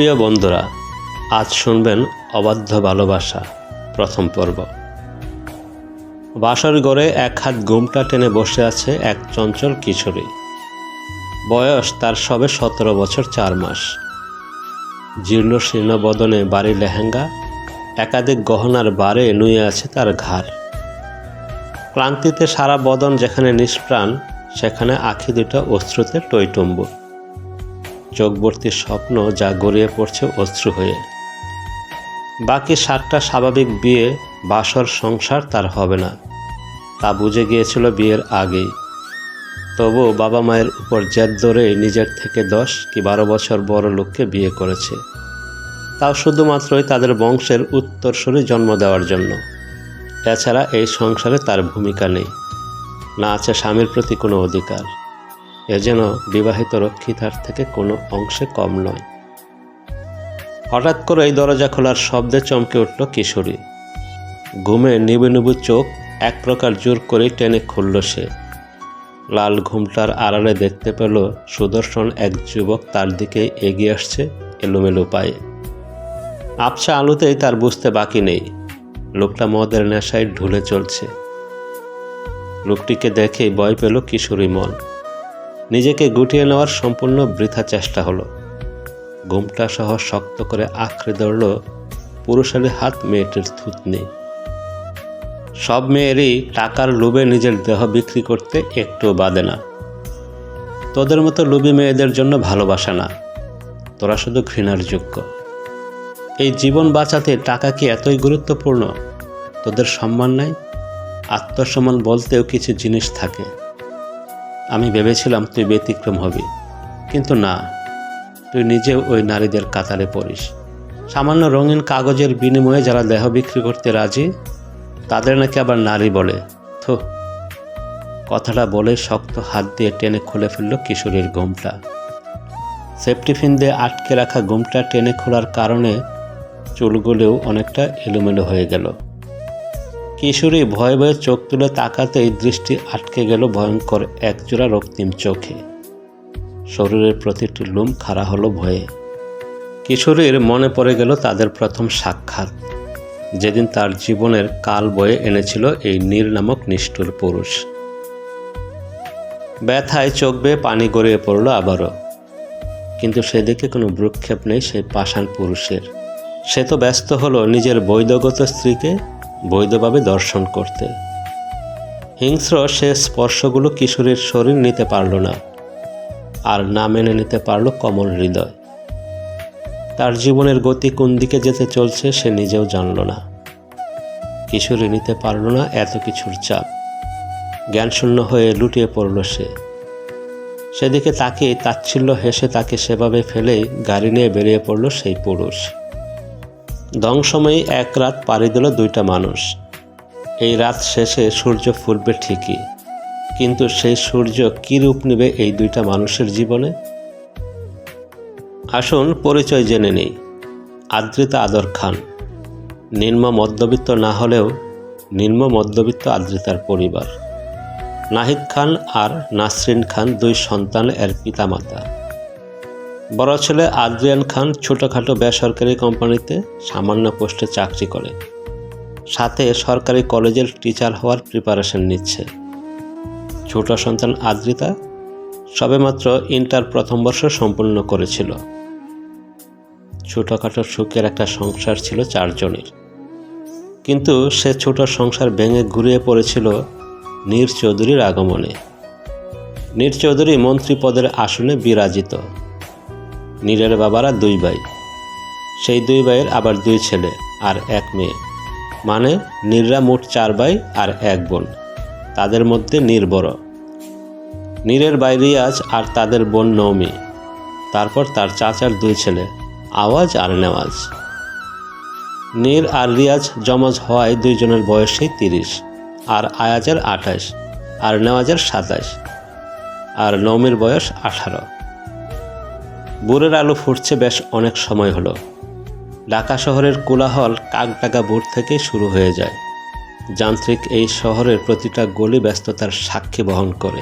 প্রিয় বন্ধুরা, আজ শুনবেন অবাধ্য ভালোবাসা, প্রথম পর্ব। বাসর গড়ে এক হাত ঘুমটা টেনে বসে আছে এক চঞ্চল কিশোরী। বয়স তার সবে সতেরো বছর চার মাস। জীর্ণ শীর্ণ বদনে বাড়ি লেহেঙ্গা, একাধিক গহনার বারে নুয়ে আছে তার ঘাড়। ক্লান্তিতে সারা বদন যেখানে নিষ্প্রাণ, সেখানে আখি দুটো অশ্রুতে টইটম্বু চোখবর্তী স্বপ্ন যা গড়িয়ে পড়ছে অশ্রু হয়ে। বাকি সাতটা স্বাভাবিক বিয়ে, বাসর সংসার তার হবে না। তা বুঝে গিয়েছিল বিয়ের আগেই। তবু বাবা মায়ের উপর জেদ ধরে নিজের থেকে দশ কি বারো বছর বড় লোককে বিয়ে করেছে। তাও শুধুমাত্রই তাদের বংশের উত্তরসূরি জন্ম দেওয়ার জন্য। এছাড়া এই সংসারে তার ভূমিকা নেই। না আছে স্বামীর প্রতি কোনো অধিকার। এ যেন বিবাহিত রক্ষিতার থেকে কোনো অংশে কম নয়। হঠাৎ করে এই দরজা খোলার শব্দে চমকে উঠল কিশোরী। ঘুমে নিবু নিবু চোখ এক প্রকার জোর করে টেনে খুলল সে। লাল ঘুমটার আড়ালে দেখতে পেল সুদর্শন এক যুবক তার দিকে এগিয়ে আসছে এলোমেলো পায়ে। আবছা আলোতেই তার বুঝতে বাকি নেই। লোকটা মদের নেশায় ঢুলে চলছে। লোকটিকে দেখে ভয় পেল কিশোরী মন। নিজেকে গুটিয়ে নেওয়ার সম্পূর্ণ বৃথা চেষ্টা হলো। ঘুমটা সহ শক্ত করে আঁকড়ে ধরল পুরুষের হাত মেয়েটির থুতনি। সব মেয়েরই টাকার লোভে নিজের দেহ বিক্রি করতে একটু বাদে না। তোদের মতো লোভী মেয়েদের জন্য ভালোবাসা না। তোরা শুধু ঘৃণার যোগ্য। এই জীবন বাঁচাতে টাকা কি এতই গুরুত্বপূর্ণ? তোদের সম্মান নাই? আত্মসম্মান বলতেও কিছু জিনিস থাকে। আমি ভেবেছিলাম তুই ব্যতিক্রম হবি, কিন্তু না। তুই নিজেও ওই নারীদের কাতারে পড়িস। সামান্য রঙিন কাগজের বিনিময়ে যারা দেহ বিক্রি করতে রাজি, তাদের নাকি আবার নারী বলে। থো, কথাটা বলে শক্ত হাত দিয়ে টেনে খুলে ফেলল কিশোরীর ঘুমটা। সেফটি ফিন দিয়ে আটকে রাখা ঘুমটা টেনে খোলার কারণে চুলগুলোও অনেকটা এলোমেলো হয়ে গেল। কিশোরী ভয়ে ভয়ে চোখ তুলে তাকাতেই দৃষ্টি আটকে গেল ভয়ঙ্কর একজোড়া রক্তিম চোখে। শরীরের প্রতিটি লুম খাড়া হলো ভয়ে। কিশোরীর মনে পড়ে গেল তাদের প্রথম সাক্ষাৎ। যেদিন তার জীবনের কাল বয়ে এনেছিল এই নীল নামক নিষ্ঠুর পুরুষ। ব্যথায় চোখ বেয়ে পানি গড়িয়ে পড়ল আবারও। কিন্তু সেদিকে কোনো ভ্রুক্ষেপ নেই সেই পাষাণ পুরুষের। সে তো ব্যস্ত হলো নিজের বৈধগত স্ত্রীকে বৈধভাবে দর্শন করতে। হিংস্র সে স্পর্শগুলো কিশোরীর শরীর নিতে পারল না, আর না মেনে নিতে পারল কমল হৃদয়। তার জীবনের গতি কোন দিকে যেতে চলছে সে নিজেও জানল না। কিশোরী নিতে পারল না এত কিছুর চাপ। জ্ঞানশূন্য হয়ে লুটিয়ে পড়ল সে। সেদিকে তাকে তাচ্ছিল্য হেসে তাকে সেভাবে ফেলেই গাড়ি নিয়ে বেরিয়ে পড়ল সেই পুরুষ। দংসময়ী এক রাত পাড়ি দিল দুইটা মানুষ। এই রাত শেষে সূর্য ফুটবে ঠিকই। কিন্তু সেই সূর্য কী রূপ নেবে এই দুইটা মানুষের জীবনে? আসুন পরিচয় জেনে নেই। আদ্রিতা আদর খান। নিম্ন মধ্যবিত্ত না হলেও নিম্ন মধ্যবিত্ত আদ্রিতার পরিবার। নাহিদ খান আর নাসরিন খান দুই সন্তান এর পিতামাতা। বড় ছেলে আদ্রিয়ান খান ছোটোখাটো বেসরকারি কোম্পানিতে সামান্য পোস্টে চাকরি করে। সাথে সরকারি কলেজের টিচার হওয়ার প্রিপারেশন নিচ্ছে। ছোট সন্তান আদ্রিতা সবেমাত্র ইন্টার প্রথম বর্ষ সম্পূর্ণ করেছিল। ছোটোখাটো সুখের একটা সংসার ছিল চারজনের। কিন্তু সে ছোট সংসার ভেঙে ঘুরিয়ে পড়েছিল নীর চৌধুরীর আগমনে। নীর চৌধুরী মন্ত্রী পদের আসনে বিরাজিত। নীরের বাবারা দুই ভাই। সেই দুই ভাইয়ের আবার দুই ছেলে আর এক মেয়ে। মানে নীররা মোট চার ভাই আর এক বোন। তাদের মধ্যে নীর বড়। নীরের ভাই রিয়াজ আর তাদের বোন নৌমি তারপর তার চাচার দুই ছেলে। আওয়াজ আর নেওয়াজ। নীর আর রিয়াজ জমজ হওয়ায় দুইজনের বয়সই তিরিশ আর আয়াজের আঠাশ আর নেওয়াজের সাতাশ। আর নৌমির বয়স আঠারো। বুড়ের আলো ফুটছে বেশ অনেক সময় হলো। ঢাকা শহরের কোলাহল কাকডাকা বুট থেকে শুরু হয়ে যায়। যান্ত্রিক এই শহরের প্রতিটা গলি ব্যস্ততার সাক্ষী বহন করে।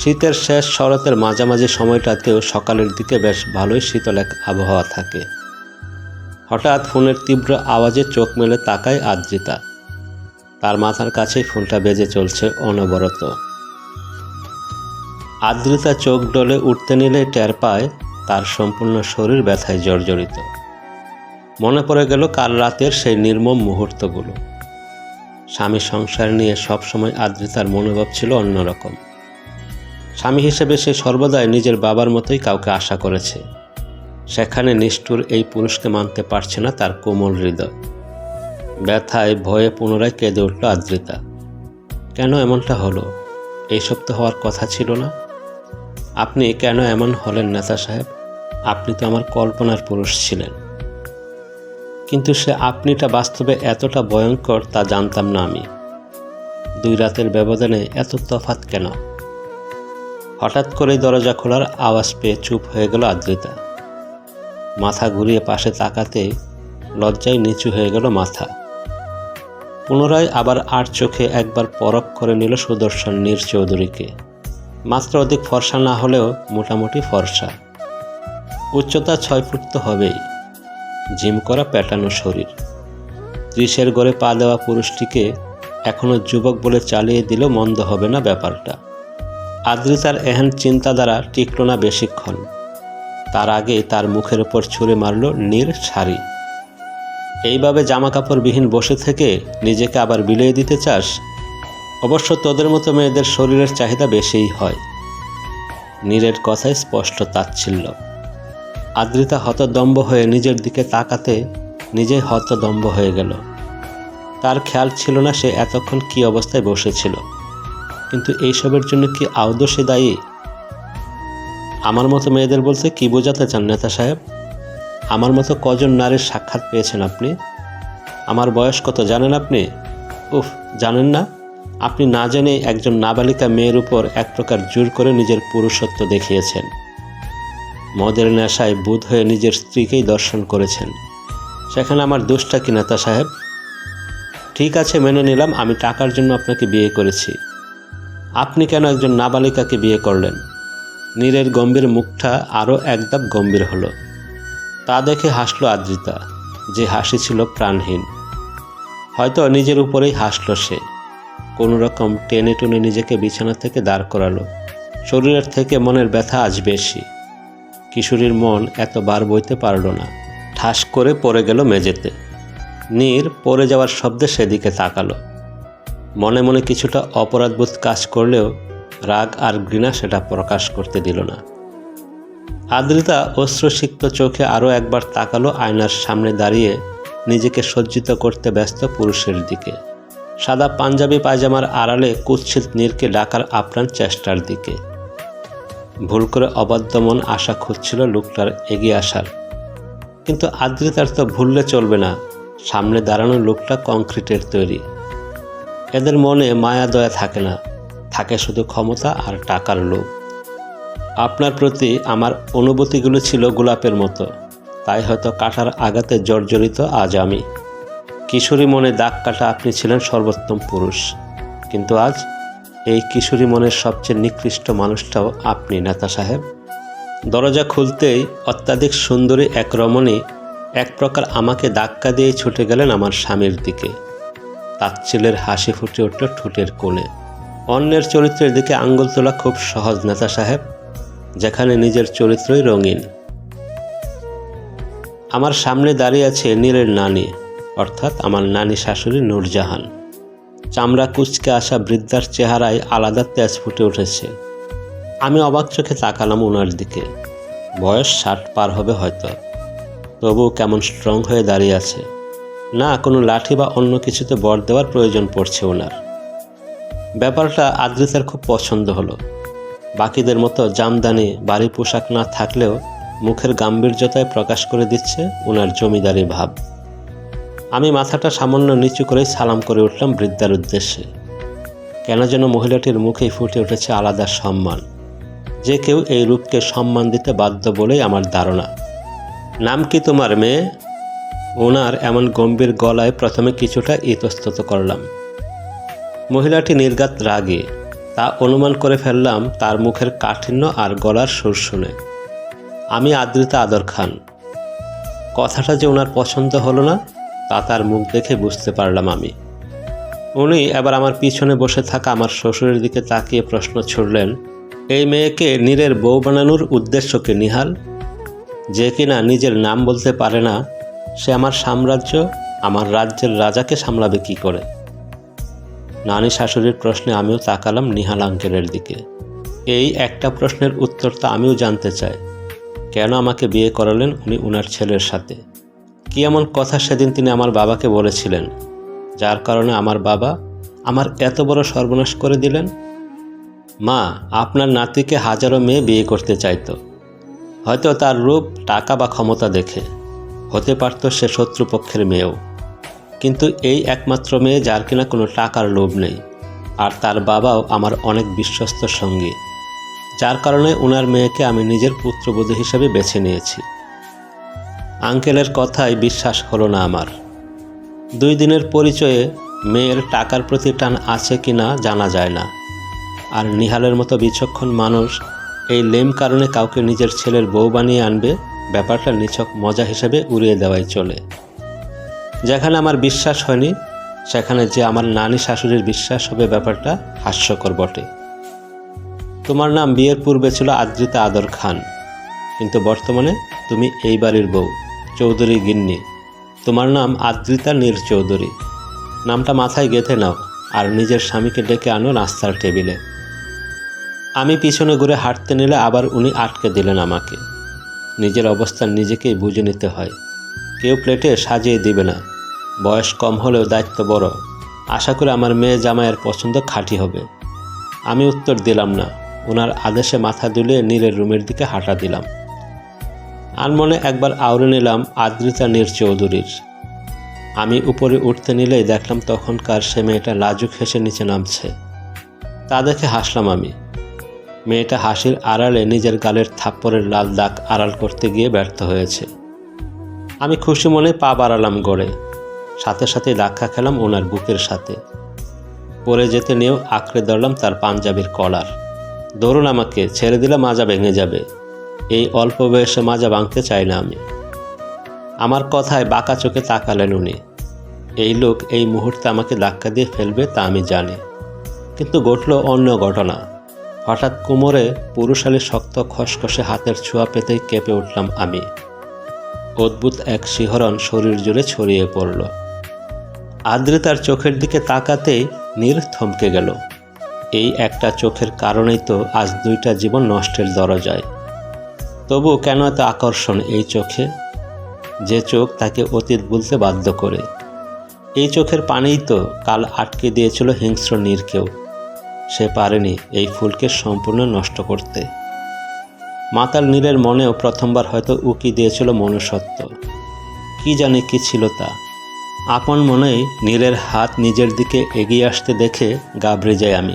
শীতের শেষ শরতের মাঝামাঝি সময়টাতেও সকালের দিকে বেশ ভালোই শীতল এক আবহাওয়া থাকে। হঠাৎ ফোনের তীব্র আওয়াজে চোখ মেলে তাকায় আদ্রিতা। তার মাথার কাছেই ফোনটা বেজে চলছে অনবরত। আদ্রিতা চোখ ডলে উঠতে নিলে টের পায় তার সম্পূর্ণ শরীর ব্যথায় জর্জরিত। মনে পড়ে গেল কাল রাতের সেই নির্মম মুহূর্তগুলো। স্বামী সংসার নিয়ে সবসময় আদ্রিতার মনোভাব ছিল অন্যরকম। স্বামী হিসেবে সে সর্বদাই নিজের বাবার মতোই কাউকে আশা করেছে। সেখানে নিষ্ঠুর এই পুরুষকে মানতে পারছে না তার কোমল হৃদয়। ব্যথায় ভয়ে পুনরায় কেঁদে উঠল আদ্রিতা। কেন এমনটা হলো? এইসব তো হওয়ার কথা ছিল না। আপনি কেন এমন হলেন, নেতা সাহেব? আপনি তো আমার কল্পনার পুরুষ ছিলেন। কিন্তু সে আপনিটা বাস্তবে এতটা ভয়ঙ্কর তা জানতাম না আমি। দুই রাতের ব্যবধানে এত তফাত কেন? হঠাৎ করেই দরজা খোলার আওয়াজ পেয়ে চুপ হয়ে গেল আদ্রিতা। মাথা ঘুরিয়ে পাশে তাকাতে লজ্জায় নিচু হয়ে গেল মাথা। পুনরায় আবার আর চোখে একবার পরখ করে নিল সুদর্শন নীর চৌধুরীকে মাত্র অধিক ফর্সা না হলেও মোটামুটি ফর্সা। উচ্চতা ছয় ফুট তো হবেই। জিম করা প্যাটানো শরীর। ত্রিশের গড়ে পা দেওয়া পুরুষটিকে এখনও যুবক বলে চালিয়ে দিল মন্দ হবে না ব্যাপারটা। আদ্রিতার এহেন চিন্তা দ্বারা টিকল না বেশিক্ষণ। তার আগে তার মুখের ওপর ছুঁড়ে মারল নীর শাড়ি। এইভাবে জামা কাপড়বিহীন বসে থেকে নিজেকে আবার বিলিয়ে দিতে চাস? অবশ্য তোদের মতো মেয়েদের শরীরের চাহিদা বেশিই হয়। নীরের কথায় স্পষ্ট তাচ্ছিল্য। আদ্রিতা হতদম্ব হয়ে নিজের দিকে তাকাতে নিজেই হতদম্ব হয়ে গেল। তার খেয়াল ছিল না সে এতক্ষণ কী অবস্থায় বসেছিল। কিন্তু এইসবের জন্য কি আদৌ সে দায়ী? আমার মতো মেয়েদের বলতে কি বোঝাতে চান নেতা সাহেব? আমার মতো কজন নারীর সাক্ষাৎ পেয়েছেন আপনি? আমার বয়স কত জানেন আপনি? উফ, জানেন না। আপনি না জেনে একজন নাবালিকা মেয়ের উপর এক প্রকার জোর করে নিজের পুরুষত্ব দেখিয়েছেন। মদের নেশায় বুধ হয়ে নিজের স্ত্রীকেই দর্শন করেছেন। সেখানে আমার দোষটা কি, নেতা সাহেব? ঠিক আছে, মেনে নিলাম, আমি টাকার জন্য আপনাকে বিয়ে করেছি। আপনি কেন একজন নাবালিকাকে বিয়ে করলেন? নীরের গম্ভীর মুখটা আরও একদাপ গম্ভীর হলো। তা দেখে হাসল আদ্রিতা, যে হাসি ছিল প্রাণহীন। হয়তো নিজের উপরেই হাসল সে। কোনো রকম টেনে টুনে নিজেকে বিছানা থেকে দাঁড় করালো। শরীরের থেকে মনের ব্যথা আজ বেশি। কিশোরীর মন এত বার বইতে পারল না। ঠাস করে পড়ে গেল মেঝেতে। নীর পড়ে যাওয়ার শব্দে সেদিকে তাকালো। মনে মনে কিছুটা অপরাধবোধ কাজ করলেও রাগ আর ঘৃণা সেটা প্রকাশ করতে দিল না। আদ্রিতা অশ্রুসিক্ত চোখে আরও একবার তাকালো আয়নার সামনে দাঁড়িয়ে নিজেকে সজ্জিত করতে ব্যস্ত পুরুষের দিকে। সাদা পাঞ্জাবি পায়জামার আড়ালে কুৎসিত নীরকে ডাকার আপ্রাণ চেষ্টার দিকে। ভুল করে অবাধ্য মন আশা খুঁজছিল লোকটার এগিয়ে আসার। কিন্তু আদ্রিতার তো ভুললে চলবে না, সামনে দাঁড়ানো লোকটা কংক্রিটের তৈরি। এদের মনে মায়া দয়া থাকে না, থাকে শুধু ক্ষমতা আর টাকার লোভ। আপনার প্রতি আমার অনুভূতিগুলো ছিল গোলাপের মতো, তাই হয়তো কাটার আঘাতে জর্জরিত আজ আমি। কিশোরী মনে দাগ কাটা আপনি ছিলেন সর্বোত্তম পুরুষ। কিন্তু আজ এই কিশোরী মনের সবচেয়ে নিকৃষ্ট মানুষটাও আপনি, নেতা সাহেব। দরজা খুলতেই অত্যাধিক সুন্দরী এক রমণী এক প্রকার আমাকে ধাক্কা দিয়ে ছুটে গেলেন আমার স্বামীর দিকে। তার তাচ্ছিলের হাসি ফুটে উঠল ঠোঁটের কোণে। অন্যের চরিত্রের দিকে আঙ্গুল তোলা খুব সহজ, নেতা সাহেব। যেখানে নিজের চরিত্রই রঙিন। আমার সামনে দাঁড়িয়ে আছে নীলের নানি। অর্থাৎ আমার নানি শাশুড়ি নূরজাহান। চামড়া কুচকে আসা বৃদ্ধার চেহারায় আলাদা তেজ ফুটে উঠেছে। আমি অবাক চোখে তাকালাম ওনার দিকে। বয়স ষাট পার হবে হয়তো। তবুও কেমন স্ট্রং হয়ে দাঁড়িয়ে আছে। না, কোনো লাঠি বা অন্য কিছুতে বর দেওয়ার প্রয়োজন পড়ছে ওনার ব্যাপারটা আদ্রিতার খুব পছন্দ হলো। বাকিদের মতো জামদানি বাড়ি পোশাক না থাকলেও মুখের গাম্ভীর্যতায় প্রকাশ করে দিচ্ছে ওনার জমিদারি ভাব। আমি মাথাটা সামান্য নিচু করেই সালাম করে উঠলাম বৃদ্ধার উদ্দেশ্যে। কেন যেন মহিলাটির মুখেই ফুটে উঠেছে আলাদা সম্মান। যে কেউ এই রূপকে সম্মান দিতে বাধ্য বলেই আমার ধারণা। নাম কি তোমার মেয়ে? ওনার এমন গম্ভীর গলায় প্রথমে কিছুটা ইতস্তত করলাম। মহিলাটি নির্গাত রাগে। তা অনুমান করে ফেললাম তার মুখের কাঠিন্য আর গলার সুর শুনে। আমি আদ্রিতা আদর খান। কথাটা যে ওনার পছন্দ হলো না তা তার মুখ দেখে বুঝতে পারলাম আমি। উনি এবার আমার পিছনে বসে থাকা আমার শ্বশুরের দিকে তাকিয়ে প্রশ্ন ছুড়লেন, এই মেয়েকে নীরের বউ বানানোর উদ্দেশ্যকে নিহাল? যে কিনা নিজের নাম বলতে পারে না, সে আমার সাম্রাজ্য, আমার রাজ্যের রাজাকে সামলাবে কি করে? নানি শাশুড়ির প্রশ্নে আমিও তাকালাম নিহাল আঙ্কেলের দিকে। এই একটা প্রশ্নের উত্তর উত্তরটা আমিও জানতে চাই। কেন আমাকে বিয়ে করালেন উনি উনার ছেলের সাথে? কি এমন কথা সেদিন তিনি আমার বাবাকে বলেছিলেন, যার কারণে আমার বাবা আমার এত বড় সর্বনাশ করে দিলেন? মা, আপনার নাতিকে হাজারো মেয়ে বিয়ে করতে চাইতো। হয়তো তার রূপ, টাকা বা ক্ষমতা দেখে। হতে পারত সে শত্রুপক্ষের মেয়েও। কিন্তু এই একমাত্র মেয়ে যার কিনা কোনো টাকার লোভ নেই, আর তার বাবাও আমার অনেক বিশ্বস্ত সঙ্গী, যার কারণে ওনার মেয়েকে আমি নিজের পুত্রবধূ হিসেবে বেছে নিয়েছি। আঙ্কেলের কথায় বিশ্বাস হলো না আমার। দুই দিনের পরিচয়ে মেয়ের টাকার প্রতি টান আছে কি না জানা যায় না। আর নিহালের মতো বিচক্ষণ মানুষ এই লেম কারণে কাউকে নিজের ছেলের বউ বানিয়ে আনবে ব্যাপারটা নিছক মজা হিসেবে উড়িয়ে দেওয়াই চলে। যেখানে আমার বিশ্বাস হয়নি, সেখানে যে আমার নানি শাশুড়ির বিশ্বাস হবে ব্যাপারটা হাস্যকর বটে। তোমার নাম বিয়ের পূর্বে ছিল আদ্রিতা আদর খান, কিন্তু বর্তমানে তুমি এই বাড়ির বউ। চৌধুরী গিন্নি। তোমার নাম আদ্রিতা নীর চৌধুরী। নামটা মাথায় গেঁথে নাও আর নিজের স্বামীকে ডেকে আনো নাস্তার টেবিলে। আমি পিছনে ঘুরে হাঁটতে নিলে আবার উনি আটকে দিলেন আমাকে। নিজের অবস্থান নিজেকেই বুঝে নিতে হয়। কেউ প্লেটে সাজিয়ে দিবে না। বয়স কম হলেও দায়িত্ব বড়। আশা করি আমার মেয়ে জামাইয়ের পছন্দ খাঁটি হবে। আমি উত্তর দিলাম না। ওনার আদেশে মাথা দুলিয়ে নীরের রুমের দিকে হাঁটা দিলাম। আনমনে একবার আউড়ে নিলাম আদ্রিতা নীর চৌধুরীর। আমি উপরে উঠতে নিলেই দেখলাম তখনকার সে মেয়েটা লাজুক হেসে নিচে নামছে। তা দেখে হাসলাম আমি। মেয়েটা হাসির আড়ালে নিজের গালের থাপ্পড়ের লাল দাগ আড়াল করতে গিয়ে ব্যর্থ হয়েছে। আমি খুশি মনে পা বাড়ালাম গড়ে। সাথে সাথে ধাক্কা খেলাম ওনার বুকের সাথে। পরে যেতে নিয়েও আঁকড়ে ধরলাম তার পাঞ্জাবির কলার। ধরুন আমাকে, ছেড়ে দিলে মাজা ভেঙে যাবে। এই অল্প বয়সে মাজা ভাঙতে চাই না আমি। আমার কথায় বাঁকা চোখে তাকালেন উনি। এই লোক এই মুহূর্তে আমাকে ধাক্কা দিয়ে ফেলবে তা আমি জানি। কিন্তু ঘটল অন্য ঘটনা। হঠাৎ কোমরে পুরুষালী শক্ত খসখসে হাতের ছোঁয়া পেতেই কেঁপে উঠলাম আমি। অদ্ভুত এক শিহরণ শরীর জুড়ে ছড়িয়ে পড়ল। আদ্রিতার চোখের দিকে তাকাতেই নীর থমকে গেল। এই একটা চোখের কারণেই তো আজ দুইটা জীবন নষ্টের দরজায়। তবু কেন এত আকর্ষণ এই চোখে? যে চোখ তাকে অতীত বলতে বাধ্য করে। এই চোখের পানিই তো কাল আটকে দিয়েছিল হিংস্র নীরকেও। সে পারেনি এই ফুলকে সম্পূর্ণ নষ্ট করতে। মাতাল নীরের মনেও প্রথমবার হয়তো উকি দিয়েছিল মনুষ্যত্ব। কি জানে কি ছিল তা? আপন মনেই নীরের হাত নিজের দিকে এগিয়ে আসতে দেখে গাবড়ে যাই আমি।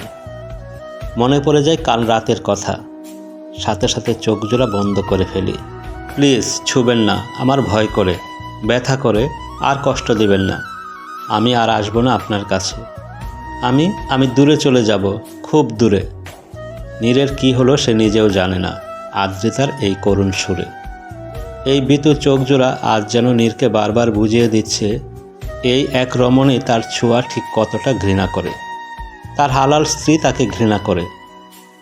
মনে পড়ে যায় কাল রাতের কথা। সাথে সাথে চোখ জোড়া বন্ধ করে ফেলি। প্লিজ, ছুবেন না, আমার ভয় করে, ব্যথা করে, আর কষ্ট দিবেন না। আমি আর আসব না আপনার কাছে। আমি আমি দূরে চলে যাব, খুব দূরে। নীরের কি হলো সে নিজেও জানে না আদ্রিতার এই করুণ সুরে। এই বিতু চোখজোড়া আজ যেন নীরকে বারবার বুঝিয়ে দিচ্ছে, এই এক রমণী তার ছোঁয়া ঠিক কতটা ঘৃণা করে। তার হালাল স্ত্রী তাকে ঘৃণা করে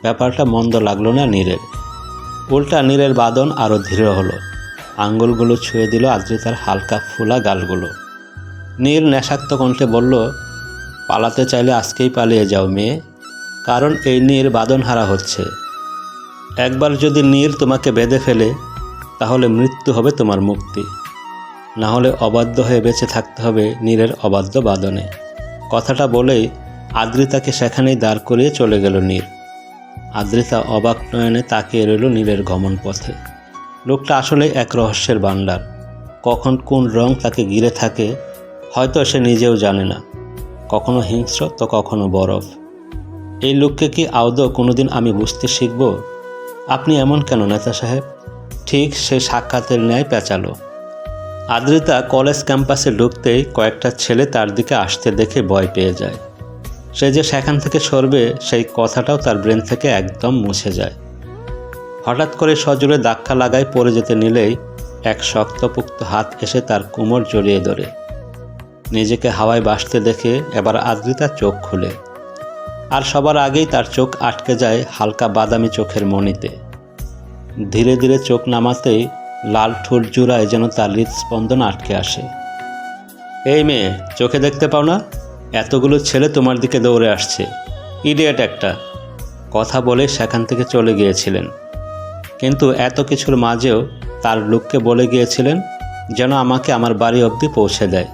ব্যাপারটা মন্দ লাগল না নীরের। উল্টা নীরের বাদন আরও ধীর হলো। আঙ্গুলগুলো ছুঁয়ে দিল আদ্রিতার হালকা ফুলা গালগুলো। নীর নেশাক্ত কণ্ঠে বলল, পালাতে চাইলে আজকেই পালিয়ে যাও মেয়ে, কারণ এই নীর বাদনহারা হচ্ছে। একবার যদি নীর তোমাকে বেঁধে ফেলে, তাহলে মৃত্যু হবে তোমার মুক্তি। না হলে অবাধ্য হয়ে বেঁচে থাকতে হবে নীরের অবাধ্য বাদনে। কথাটা বলেই আদ্রিতাকে সেখানেই দাঁড় করিয়ে চলে গেল নীর। আদ্রিতা অবাক নয়নে তাকিয়ে রইল নীলের গমন পথে লোকটা আসলে এক রহস্যের বান্ডার কখন কোন রং তাকে ঘিরে থাকে, হয়তো সে নিজেও জানে না। কখনো হিংস্র তো কখনো বরফ। এই লোককে কি আদৌ কোনোদিন আমি বুঝতে শিখব? আপনি এমন কেন, নেতা সাহেব? ঠিক সে সাক্ষাতের ন্যায় পেঁচালো। আদ্রিতা কলেজ ক্যাম্পাসে ঢুকতেই কয়েকটা ছেলে তার দিকে আসতে দেখে ভয় পেয়ে যায়। সে যে সেখান থেকে সরবে, সেই কথাটাও তার ব্রেন থেকে একদম মুছে যায়। হঠাৎ করে সজোরে ধাক্কা লাগায় পড়ে যেতে নিলেই এক শক্তপুক্ত হাত এসে তার কোমর জড়িয়ে ধরে। নিজেকে হাওয়ায় বাসতে দেখে এবার আদ্রিতা চোখ খুলে। আর সবার আগেই তার চোখ আটকে যায় হালকা বাদামি চোখের মণিতে। ধীরে ধীরে চোখ নামাতেই লাল ঠোঁট জুড়ায় যেন তার হৃদস্পন্দন আটকে আসে। এই মেয়ে, চোখে দেখতে পাও না? এতগুলো ছেলে তোমার দিকে দৌড়ে আসছে। ইডিয়েট একটা। কথা বলে সেখান থেকে চলে গিয়েছিলেন। কিন্তু এত কিছুর মাঝেও তার লোককে বলে গিয়েছিলেন যেন আমাকে আমার বাড়ি অবধি পৌঁছে দেয়।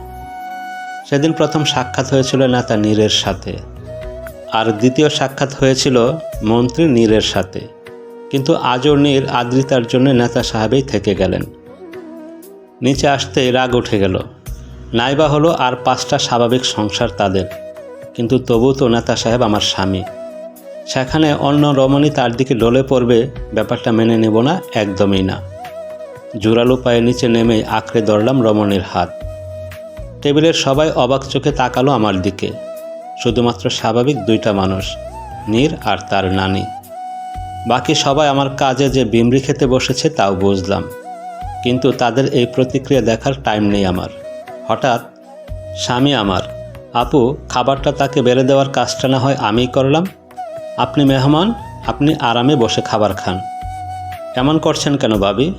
সেদিন প্রথম সাক্ষাৎ হয়েছিল নেতা নীরের সাথে। আর দ্বিতীয় সাক্ষাৎ হয়েছিল মন্ত্রী নীরের সাথে। কিন্তু আজও নীর আদ্রিতার জন্য নেতা সাহেবেই থেকে গেলেন। নিচে আসতেই রাগ উঠে গেল। নাইবা হলো আর পাঁচটা স্বাভাবিক সংসার তাদের। কিন্তু তবু তো নেতা সাহেব আমার স্বামী। সেখানে অন্য রমণী তার দিকে ডলে পড়বে ব্যাপারটা মেনে নেব না, একদমই না। জোরালো পায়ের নিচে নেমে আঁকড়ে ধরলাম রমণীর হাত। টেবিলের সবাই অবাক চোখে তাকালো আমার দিকে। শুধুমাত্র স্বাভাবিক দুইটা মানুষ, নীর আর তার নানি। বাকি সবাই আমার কাজে যে বিমরি খেতে বসেছে তাও বুঝলাম। কিন্তু তাদের এই প্রতিক্রিয়া দেখার টাইম নেই আমার। হঠাৎ, স্বামী আমার, আপু, খাবারটা তাকে বেড়ে দেওয়ার কাজটা না হয় আমিই করলাম। আপনি মেহমান, আপনি আরামে বসে খাবার খান। এমন করছেন কেন ভাবি?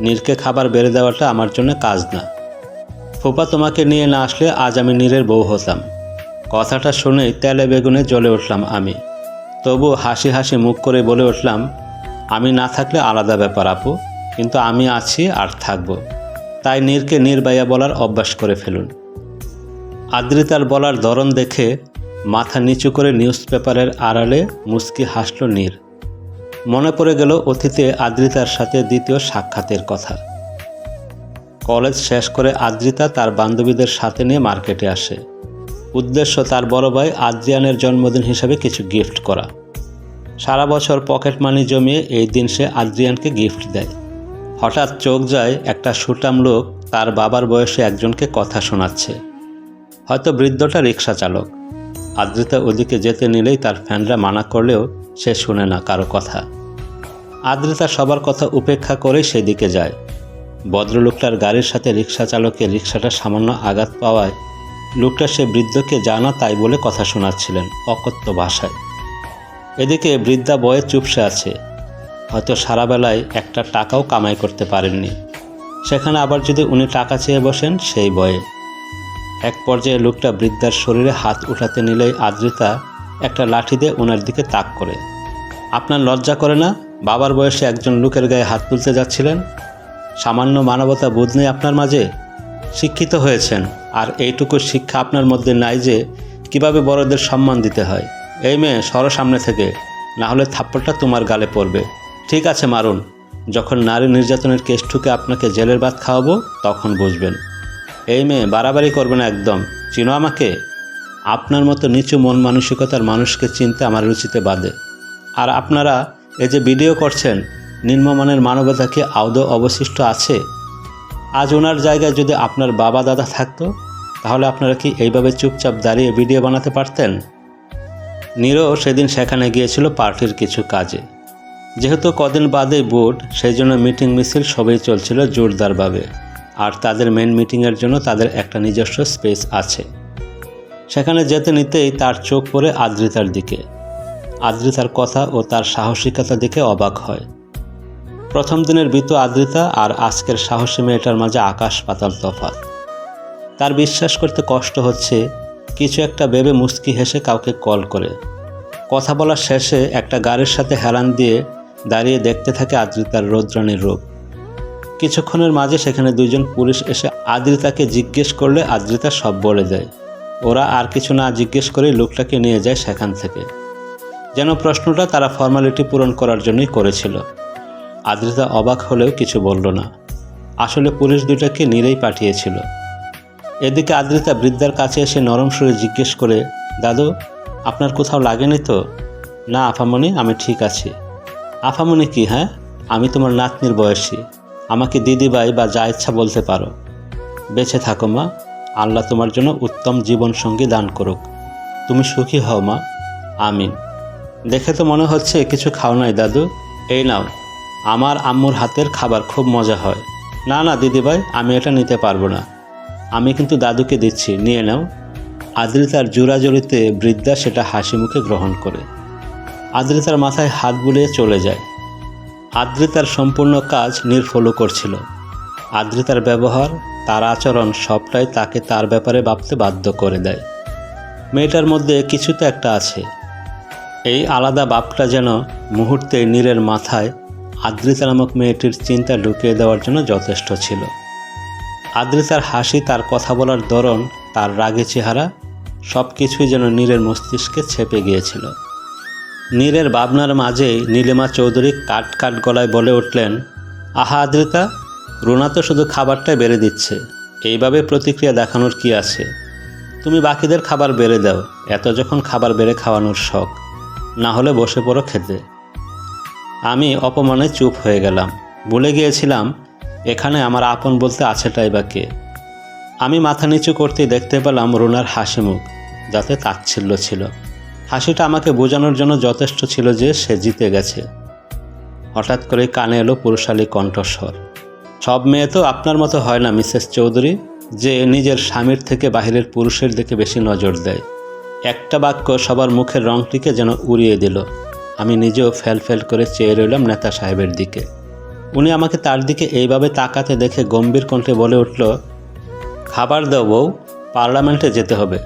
নীরকে খাবার বেড়ে দেওয়াটা আমার জন্য কাজ না। ফুপা তোমাকে নিয়ে না আসলে আজ আমি নীরের বউ হতাম। কথাটা শুনেই তেলে বেগুনে জ্বলে উঠলাম আমি। তবু হাসি হাসি মুখ করে বলে উঠলাম, আমি না থাকলে আলাদা ব্যাপার আপু, কিন্তু আমি আছি আর থাকব। তাই নীরকে নির্বাইয়া বলার অভ্যাস করে ফেলুন। আদ্রিতার বলার ধরন দেখে মাথা নিচু করে নিউজ পেপারের আড়ালে মুস্কি হাসল নীর। মনে পড়ে গেল অতীতে আদ্রিতার সাথে দ্বিতীয় সাক্ষাতের কথা। কলেজ শেষ করে আদ্রিতা তার বান্ধবীদের সাথে নিয়ে মার্কেটে আসে। উদ্দেশ্য তার বড় ভাই আদ্রিয়ানের জন্মদিন হিসাবে কিছু গিফট করা। সারা বছর পকেট মানি জমিয়ে এই দিন সে আদ্রিয়ানকে গিফট দেয়। হঠাৎ চোখ যায় একটা সুটাম লোক তার বাবার বয়সে একজনকে কথা শোনাচ্ছে। হয়তো বৃদ্ধটা রিক্সা চালক। আদ্রিতা ওদিকে যেতে নিলেই তার ফ্যানরা মানা করলেও সে শুনে না কারও কথা। আদ্রিতা সবার কথা উপেক্ষা করে সেদিকে যায়। ভদ্রলোকটার গাড়ির সাথে রিক্সা চালকের রিক্সাটা সামান্য আঘাত পাওয়ায় লোকটা সে বৃদ্ধকে জানা তাই বলে কথা শোনাচ্ছিলেন অকথ্য ভাষায়। এদিকে বৃদ্ধা বয়ে চুপসে আছে। হয়তো সারা বেলায় একটা টাকাও কামাই করতে পারেননি। সেখানে আবার যদি উনি টাকা চেয়ে বসেন, সেই বয়ে এক পর্যায়ে লোকটা বৃদ্ধার শরীরে হাত উঠাতে নিলেই আদ্রিতা একটা লাঠি দিয়ে ওনার দিকে তাক করে। আপনার লজ্জা করে না? বাবার বয়সে একজন লোকের গায়ে হাত তুলতে যাচ্ছিলেন? সামান্য মানবতা বোধ নেই আপনার মাঝে? শিক্ষিত হয়েছেন, আর এইটুকু শিক্ষা আপনার মধ্যে নাই যে কীভাবে বড়দের সম্মান দিতে হয়। এই মেয়ে সর সামনে থেকে, না হলে থাপ্পড়টা তোমার গালে পড়বে। ঠিক আছে, মারুন। যখন নারী নির্যাতনের কেস ঠুকে আপনাকে জেলের ভাত খাওয়াবো, তখন বুঝবেন এই মেয়ে বাড়াবাড়ি করবে না একদম। চিনো আমাকে? আপনার মতো নিচু মন মানসিকতার মানুষকে চিনতে আমার রুচিতে বাদে আর আপনারা এই যে ভিডিও করছেন, নিম্নমানের মানবতা কি আদৌ অবশিষ্ট আছে? আজ ওনার জায়গায় যদি আপনার বাবা দাদা থাকতো, তাহলে আপনারা কি এইভাবে চুপচাপ দাঁড়িয়ে ভিডিও বানাতে পারতেন? নীরও সেদিন সেখানে গিয়েছিল পার্টির কিছু কাজে। যেহেতু কদিন বাদে বোর্ড সেই জন্য মিটিং মিছিল সবই চলছিল জোরদারভাবে। আর তাদের মেন মিটিংয়ের জন্য তাদের একটা নিজস্ব স্পেস আছে। সেখানে যেতে নিতেই তার চোখ পড়ে আদ্রিতার দিকে। আদ্রিতার কথা ও তার সাহসিকতা দেখে অবাক হয়। প্রথম দিনের বিত আদ্রিতা আর আজকের সাহসী মেয়েটার মাঝে আকাশ পাতাল তফাৎ। তার বিশ্বাস করতে কষ্ট হচ্ছে, কিছু একটা ভেবে মুস্কি হেসে কাউকে কল করে। কথা বলার শেষে একটা গাড়ির সাথে হেলান দিয়ে দাঁড়িয়ে দেখতে থাকে আদ্রিতার রৌদ্রাণীর রূপ। কিছুক্ষণের মাঝে সেখানে দুইজন পুলিশ এসে আদ্রিতাকে জিজ্ঞেস করলে আদ্রিতা সব বলে দেয়। ওরা আর কিছু না জিজ্ঞেস করে লোকটাকে নিয়ে যায় সেখান থেকে। যেন প্রশ্নটা তারা ফর্মালিটি পূরণ করার জন্যই করেছিল। আদ্রিতা অবাক হলেও কিছু বলল না। আসলে পুলিশ দুটাকে নিরেই পাঠিয়েছিল। এদিকে আদ্রিতা বৃদ্ধার কাছে এসে নরম সুরে জিজ্ঞেস করে, দাদু, আপনার কোথাও লাগেনি তো? না আফামনি আমি ঠিক আছি। আফামনি কি হ্যাঁ? আমি তোমার নাতনির বয়সী। আমাকে দিদিভাই বা যা ইচ্ছা বলতে পারো। বেঁচে থাকো, মা। আল্লাহ তোমার জন্য উত্তম জীবনসঙ্গী দান করুক। তুমি সুখী হও, মা। আমিন। দেখে তো মনে হচ্ছে কিছু খাও নাই, দাদু। এই নাও। আমার আম্মুর হাতের খাবার খুব মজা হয়। না না, দিদিভাই, আমি এটা নিতে পারব না। আমি কিন্তু দাদুকে দিচ্ছি। নিয়ে নাও। আদ্রিতার জোড়াজড়িতে বৃদ্ধা সেটা হাসি মুখে গ্রহণ করে। আদ্রিতার মাথায় হাত বুলিয়ে চলে যায়। আদ্রিতার সম্পূর্ণ কাজ নির্ফলও করছিল। আদ্রিতার ব্যবহার, তার আচরণ সবটাই তাকে তার ব্যাপারে ভাবতে বাধ্য করে দেয়। মেয়েটার মধ্যে কিছু তো একটা আছে। এই আলাদা বাপটা যেন মুহূর্তে নীরের মাথায় আদ্রিতা নামক মেয়েটির চিন্তা ঢুকিয়ে দেওয়ার জন্য যথেষ্ট ছিল। আদ্রিতার হাসি, তার কথা বলার ধরন, তার রাগে চেহারা সব কিছুই যেন নীরের মস্তিষ্কে ছেপে গিয়েছিল। নীরের ভাবনার মাঝেই নীলিমা চৌধুরী কাট কাট গলায় বলে উঠলেন, আহা আদ্রিতা, রুনা তো শুধু খাবারটাই বেড়ে দিচ্ছে। এইভাবে প্রতিক্রিয়া দেখানোর কি আছে? তুমি বাকিদের খাবার বেড়ে দাও, এত যখন খাবার বেড়ে খাওয়ানোর শখ। না হলে বসে পড়ো খেতে। আমি অপমানে চুপ হয়ে গেলাম। ভুলে গিয়েছিলাম, এখানে আমার আপন বলতে আছেটাই বা কে? আমি মাথা নিচু করতেই দেখতে পেলাম রুনার হাসি মুখ, যাতে তাচ্ছিল্য ছিল। হাসিটা আমাকে বোঝানোর জন্য যথেষ্ট ছিল যে সে জিতে গেছে। হঠাৎ করে কানে এলো পুরুষালী কণ্ঠস্বর। সব মেয়ে তো আপনার মতো হয় না, মিসেস চৌধুরী, যে নিজের স্বামীর থেকে বাহিরের পুরুষের দিকে বেশি নজর দেয়। একটা বাক্য সবার মুখের রংটিকে যেন উড়িয়ে দিল। আমি নিজেও ফেল ফেল করে চেয়ে রইলাম নেতা সাহেবের দিকে। উনি আমাকে তার দিকে এইভাবে তাকাতে দেখে গম্ভীর কণ্ঠে বলে উঠল, খাবার দাও বউ, পার্লামেন্টে যেতে হবে।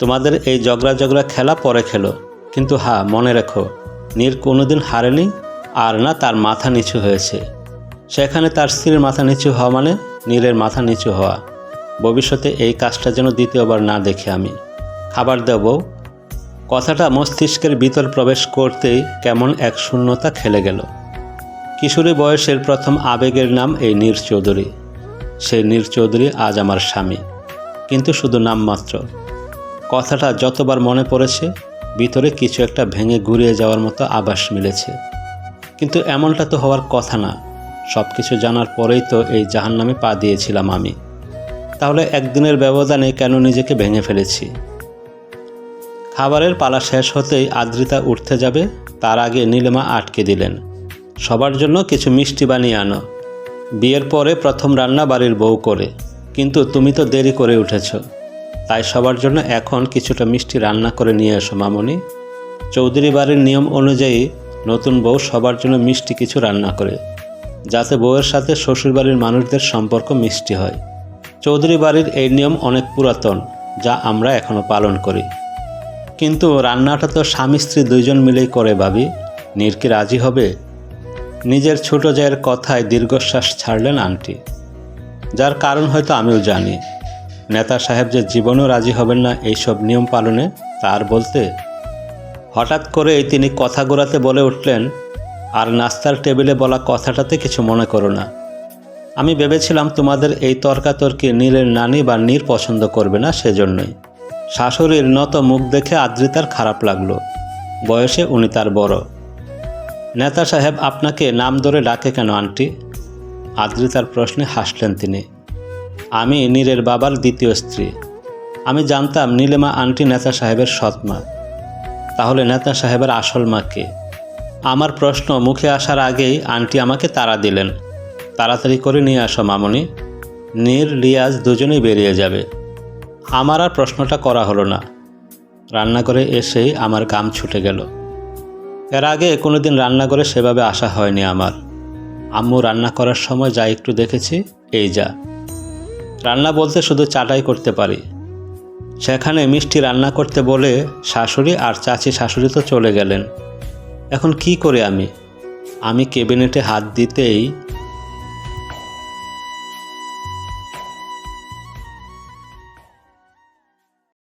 তোমাদের এই জগড়া জগড়া খেলা পরে খেলো। কিন্তু হ্যাঁ মনে রেখো, নীর কোনোদিন হারেনি আর না তার মাথা নিচু হয়েছে। সেখানে তার স্ত্রীর মাথা নিচু হওয়া মানে নীরের মাথা নিচু হওয়া। ভবিষ্যতে এই কাজটা যেন দ্বিতীয়বার না দেখে আমি। খাবার দেব কথাটা মস্তিষ্কের ভিতর প্রবেশ করতেই কেমন এক শূন্যতা খেলে গেল। কিশোরী বয়সের প্রথম আবেগের নাম এই নীর চৌধুরী। সেই নীর চৌধুরী আজ আমার স্বামী। কিন্তু শুধু নামমাত্র। কথাটা যতবার মনে পড়েছে, ভিতরে কিছু একটা ভেঙে ঘুরিয়ে যাওয়ার মতো আভাস মিলেছে। কিন্তু এমনটা তো হওয়ার কথা না। সব কিছু জানার পরেই তো এই জাহান নামে পা দিয়েছিলাম আমি। তাহলে একদিনের ব্যবধানে কেন নিজেকে ভেঙে ফেলেছি? খাবারের পালা শেষ হতেই আদ্রিতা উঠতে যাবে, তার আগে নীলিমা আটকে দিলেন। সবার জন্য কিছু মিষ্টি বানিয়ে আনো। বিয়ের পরে প্রথম রান্না বাড়ির বউ করে। কিন্তু তুমি তো দেরি করে উঠেছ। তাই সবার জন্য এখন কিছুটা মিষ্টি রান্না করে নিয়ে এসো, মামনি। চৌধুরী বাড়ির নিয়ম অনুযায়ী নতুন বউ সবার জন্য মিষ্টি কিছু রান্না করে, যাতে বউয়ের সাথে শ্বশুরবাড়ির মানুষদের সম্পর্ক মিষ্টি হয়। চৌধুরী বাড়ির এই নিয়ম অনেক পুরাতন, যা আমরা এখনও পালন করি। কিন্তু রান্নাটা তো স্বামী স্ত্রী দুইজন মিলেই করে, ভাবি। নীর কি রাজি হবে? নিজের ছোট জায়ের কথায় দীর্ঘশ্বাস ছাড়লেন আন্টি। যার কারণ হয়তো আমিও জানি। নেতা সাহেব যে জীবনেও রাজি হবেন না এইসব নিয়ম পালনে, তার বলতে, হঠাৎ করেই তিনি কথা গোড়াতে বলে উঠলেন, আর নাস্তার টেবিলে বলা কথাটাতে কিছু মনে করো না। আমি ভেবেছিলাম তোমাদের এই তর্কাতর্কি নীলের নানি বা নীর পছন্দ করবে না সেজন্যই। শাশুড়ির নত মুখ দেখে আদ্রিতার খারাপ লাগল। বয়সে উনি তার বড়। নেতা সাহেব আপনাকে নাম ধরে ডাকে কেন, আন্টি? আদ্রিতার প্রশ্নে হাসলেন তিনি। আমি নীরের বাবার দ্বিতীয় স্ত্রী। আমি জানতাম নীলেমা আন্টি নেতা সাহেবের সৎমা তাহলে নেতা সাহেবের আসল মা কে? আমার প্রশ্ন মুখে আসার আগেই আন্টি আমাকে তাড়া দিলেন। তাড়াতাড়ি করে নিয়ে আসো মামনি। নীর রিয়াজ দুজনেই বেরিয়ে যাবে। আমার আর প্রশ্নটা করা হলো না। রান্নাঘরে এসেই আমার গাম ছুটে গেল। এর আগে কোনোদিন রান্নাঘরে সেভাবে আসা হয়নি আমার। আম্মু রান্না করার সময় যা একটু দেখেছি, এই যা। রান্না বলতে শুধু চাটাই করতে পারি। সেখানে মিষ্টি রান্না করতে বলে শাশুড়ি আর চাচি শাশুড়ি তো চলে গেলেন। এখন কি করে আমি? আমি কেবিনেটে হাত দিতেই